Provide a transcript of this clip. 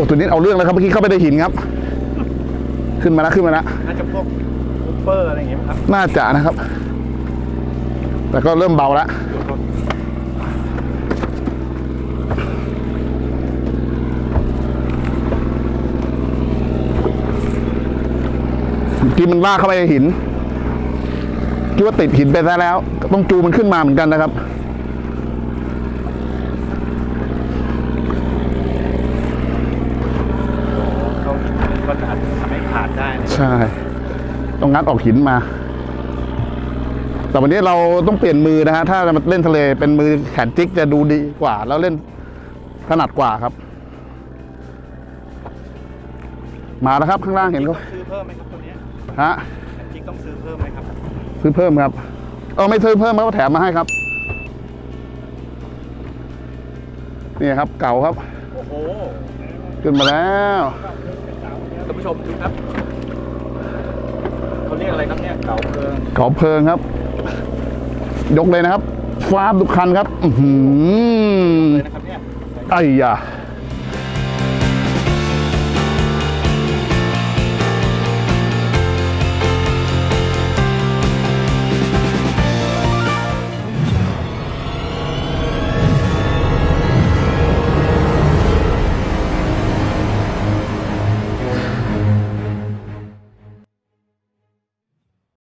อ้ตัวนี้เอาเรื่องแล้วครับเมื่อกี้เข้าไปในหินครับ ขึ้นมาแล้วขึ้นมาแล้วน่าจะพวกคูเปอร์อะไรอย่างเงี้ยมั้งครับ น่าจะนะครับ แต่ก็เริ่มเบาแล้วที่มันลากเข้าไปในหินคิดว่าติดหินไปซะแล้ว ต้องจูมันขึ้นมาเหมือนกันนะครับ เขาก็จะทำให้ขาดได้นะ ใช่ ต้องงัดออกหินมา แต่วันนี้เราต้องเปลี่ยนมือนะฮะ ถ้าจะมาเล่นทะเลเป็นมือแขนจิกจะดูดีกว่า แล้วเล่นถนัดกว่าครับ มาแล้วครับข้างล่างเห็นเขาซื้อเพิ่มไหมครับตัวเนี้ยฮะจริงต้องซื้อเพิ่มไหมครับ ซื้อเพิ่มครับเออไม่ซื้อเพิ่มเขาก็แถมมาให้ครับนี่ครับ เก่าครับ โอ้โห ขึ้นมาแล้วท่านผู้ชมดูครับเขา เรียกอะไรครับเนี่ยเก๋าเพลิงเก่าเพลิงครับ ยกเลยนะครับ ฟาบทุกคันครับ อือหือเลยนะครับเนี่ยไอ้ยาโ